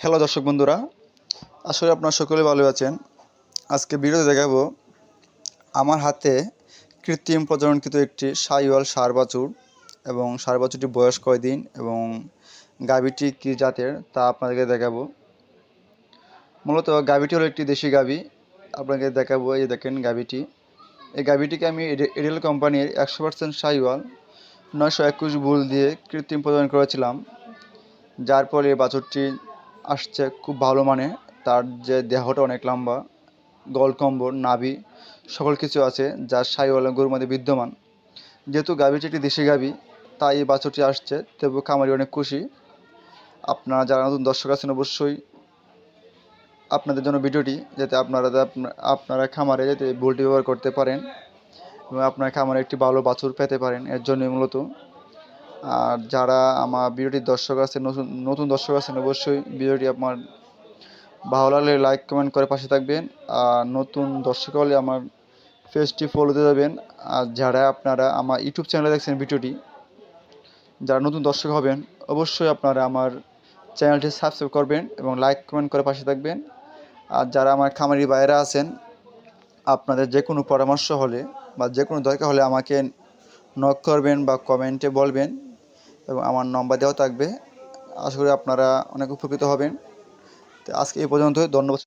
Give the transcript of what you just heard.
Hello দর্শক বন্ধুরা আসলে আপনারা সকলে ভালো আছেন। আজকে ভিডিওতে দেখাবো আমার হাতে কৃত্রিম প্রজননকৃত একটি সাইওয়াল সার বাছুর এবং সার বাছুরটির বয়স কয়দিন এবং গাভীটি কী জাতের তা আপনাদেরকে দেখাবো। মূলত গাভীটি হলো একটি দেশি গাভী, আপনাকে দেখাবো এই দেখেন গাভীটি। এই গাভীটিকে আমি এডে- এডেল কোম্পানির একশো পার্সেন্ট সাইওয়াল নয়শো একুশ বুল দিয়ে কৃত্রিম প্রজনন করেছিলাম, যার ফলে বাছুরটি আসছে খুব ভালো মানে। তার যে দেহটা অনেক লম্বা গলকম্বর নাভি, সকল কিছু আছে যা সাইওয়ালা গরুর মধ্যে বিদ্যমান। যেহেতু গাভীটি একটি দেশি গাভী, তাই এই বাছুরটি আসছে। তবু খামারি অনেক খুশি। আপনারা যারা নতুন দর্শক আছেন অবশ্যই আপনাদের জন্য ভিডিওটি, যাতে আপনারা আপনারা খামারে যাতে ভুলটি ব্যবহার করতে পারেন এবং আপনার খামারে একটি ভালো বাছুর পেতে পারেন। এর জন্য মূলত আর যারা আমার ভিডিওটির দর্শক আছেন নতুন নতুন দর্শক আছেন, অবশ্যই ভিডিওটি আমার ভালো লাগলে লাইক কমেন্ট করে পাশে থাকবেন। আর নতুন দর্শক হলে আমার পেজটি ফলো দিয়ে যাবেন। আর যারা আপনারা আমার ইউটিউব চ্যানেলে দেখছেন ভিডিওটি, যারা নতুন দর্শক হবেন, অবশ্যই আপনারা আমার চ্যানেলটি সাবস্ক্রাইব করবেন এবং লাইক কমেন্ট করে পাশে থাকবেন। আর যারা আমার খামারি বাইরে আছেন, আপনাদের যে কোনো পরামর্শ হলে বা যে কোনো দরকার হলে আমাকে নক করবেন বা কমেন্টে বলবেন। এবং আমার নম্বর দেওয়া থাকবে। আশা করি আপনারা অনেক উপকৃত হবেন। তো আজকে এই পর্যন্তই। ধন্যবাদ।